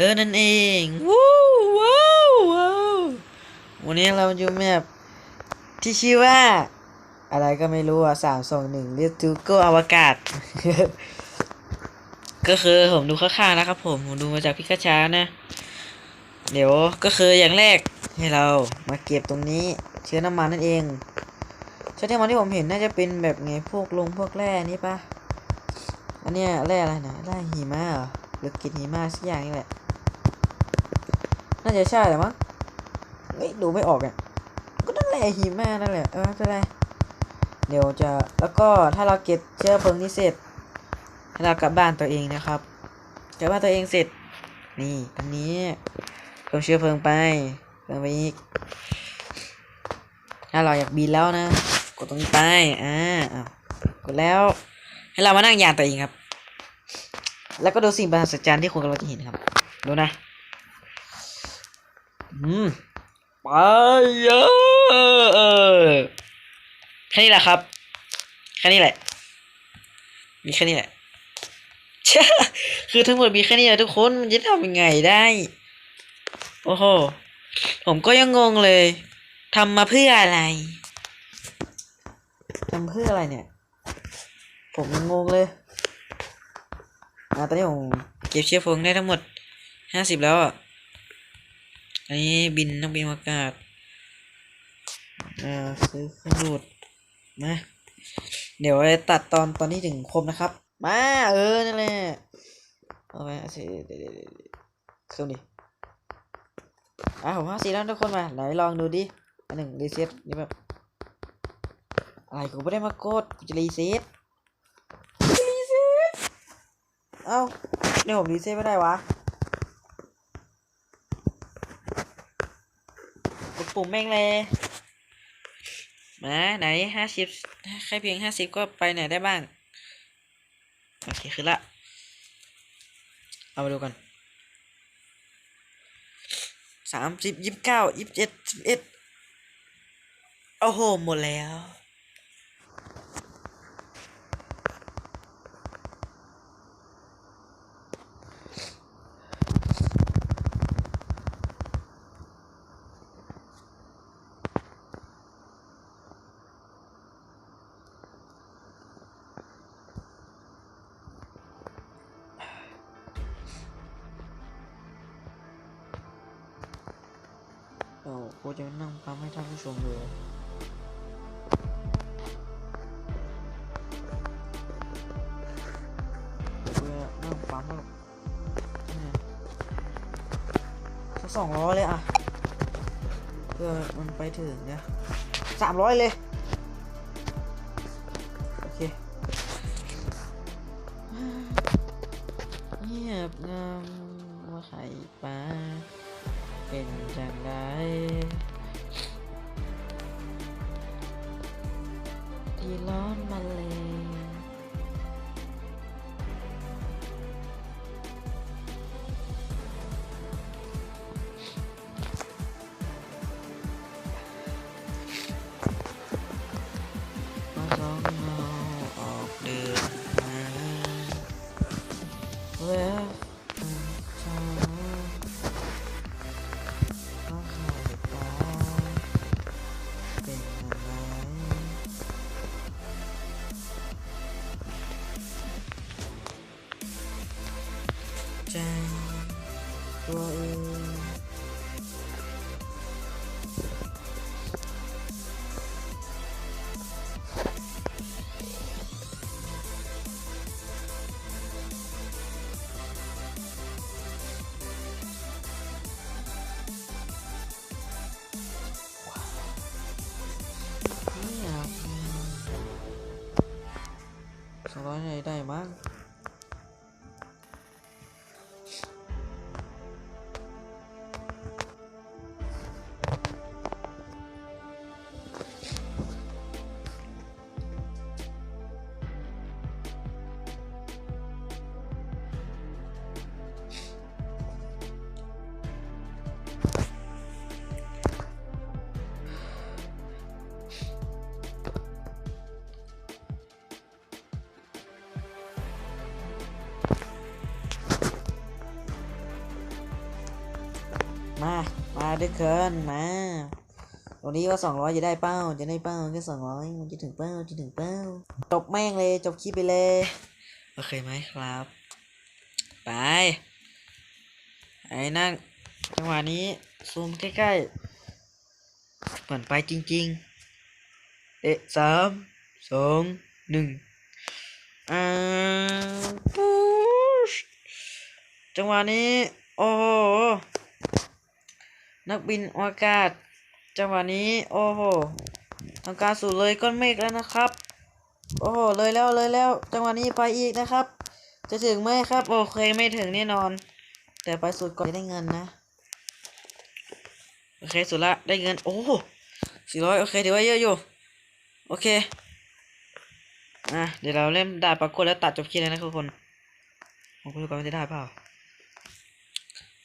เออ นั่นเองว้าวว้าวว้าววันนี้เราอยู่แมปที่ชื่อว่า อะไรก็ไม่รู้อะสามสองหนึ่งเรียกจูโกอวกาศ ก็คือผมดูข้างๆนะครับผม ผมดูมาจากพิกาชานะ เดี๋ยวก็คืออย่างแรกให้เรามาเก็บตรงนี้ เชื้อน้ำมันนั่นเองเชื้อน้ำมันที่ผมเห็นน่าจะเป็นแบบไงพวกลงพวกแร่นี่ปะอันเนี้ยแร่อะไรนะแร่หิมะเหรอหรือเกล็ดหิมะสักอย่างนี่แหละ น่าจะใช่แหละมั้งเฮ้ยดูไม่ออกอะก็นั่นแหละหิมะนั่นแหละเออไม่เป็นไรเดี๋ยวจะแล้วก็ถ้าเราเก็บเชื้อเพลิงนี้เสร็จให้เรากลับบ้านตัวเองนะครับกลับบ้านตัวเองเสร็จ นี่ตรงนี้เพิ่มเชื้อเพลิงไปเพิ่มไปอีกถ้าเราอยากบินแล้วนะ กดตรงนี้ไปอ่าอ้าวกดแล้ว ให้เรามานั่งยานตัวเองครับ แล้วก็ดูสิ่งประหัศจรรย์ที่คุณกำลังจะเห็นครับ ดูนะ ไปเยอะแค่นี้แหละครับแค่นี้แหละ มีแค่นี้แหละคือทั้งหมดมีแค่นี้แหละทุกคนมันจะทำยังไงได้ โอ้โห ผมก็ยังงงเลยทำมาเพื่ออะไรทำเพื่ออะไรเนี่ย ผมยังงงเลยอ่าตอนนี้ผมเก็บเชื้อเพลิงได้ทั้งหมดห้าสิบแล้วอะ อันนี้บินต้องบินอากาศอ่าซื้อเครื่องดูดมาเดี๋ยวจะตัดตอนตอนที่ถึงครบนะครับ มาเออนั่นแหละเอาไปเอาสิเดี๋ยวเด็ดๆเครื่องดิอะผมห้าสีแล้วทุกคนมาไหนลองดูดิอันหนึ่งรีเซ็ตนี่แบบอะไรกูไม่ได้มากดกูจะรีเซ็ตรีเซ็ตเอ้าเนี่ยวผมรีเซ็ตไม่ได้วะ กด ปุ่มแม่งเลยมาไหนห้าสิบแค่เพียงห้าสิบก็ไปไหนได้บ้าง โอเคคือละ เอามาดูกันสามสิบยี่สิบเก้ายี่สิบเจ็ดสิบเอ็ดโอ้โห หมดแล้ว โอ้กูจะนั่งฟังให้ท่านผู้ชมดูกูจะนั่งฟังแบบเนี่ยสักสองร้อยเลยอะ เพื่อมันไปถึงเนี่ยสามร้อยเลย โอเคเงียบงามว่าไข่ปลา เป็นจังไดที่เรา สองร้อยได้มั้ง มา มาด้วยเคินมา ตรงนี้ว่าสองร้อยจะได้เป้า จะได้เป้าแค่สองร้อยมันจะถึงเป้า จะถึงเป้า จบแม่งเลย จบคลิปไปเลย โอเคไหมครับ ไป ไอ้นั่งจังหวะนี้ซูมใกล้ๆ เหมือนไปจริงๆ เอ๊ะสามสองหนึ่งอ่าจังหวะนี้ โอ้โห นักบินอวกาศ จังหวะนี้ โอ้โหทำการสู่เลยก้อนเมฆแล้วนะครับ โอ้โห เลยแล้วเลยแล้ว จังหวะนี้ไปอีกนะครับ จะถึงไหมครับ โอเคไม่ถึงแน่นอน แต่ไปสุดก่อนได้เงินนะ โอเคสุดละได้เงิน โอ้สี่ร้อยโอเคถือว่าเยอะอยู่ โอเคอะเดี๋ยวเราเล่นดาบปรากฏแล้วตัดจบคลิปเลยนะทุกคนผมก็รู้กันว่าจะได้เปล่า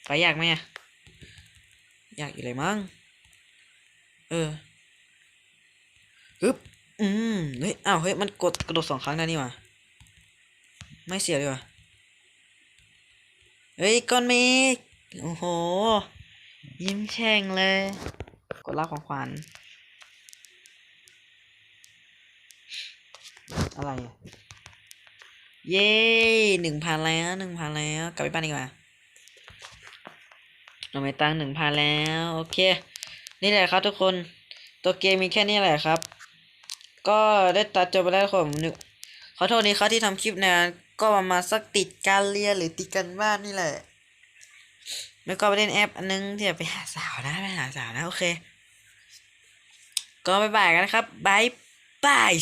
ไปยากไหมอะ ยากอยู่เลยมั้ง เออฮึบอืม เฮ้ย อ้าว เฮ้ย มันกดกระโดดสองครั้งได้นี่ว่าไม่เสียดีกว่าเฮ้ย ก้อนเมฆโอ้โห ยิ้มแฉ่งเลย กดรับของขวัญอะไร เย้หนึ่งพันแล้วหนึ่งพันแล้ว กลับไปบ้านดีกว่า เราไม่ตั้งหนึ่งพันแล้ว โอเค นี่แหละครับทุกคน ตัวเกมมีแค่นี้แหละครับ ก็ได้ตัดจบไปแล้วผมนึกขอโทษนี้ครับที่ทำคลิปนานก็ประมาณสักติดการเรียนหรือติดกันบ้านนี่แหละแล้วก็ไปเล่นแอปอันนึงที่จะไปหาสาวนะไปหาสาวนะ โอเค ก็บายบายกันนะครับบายบาย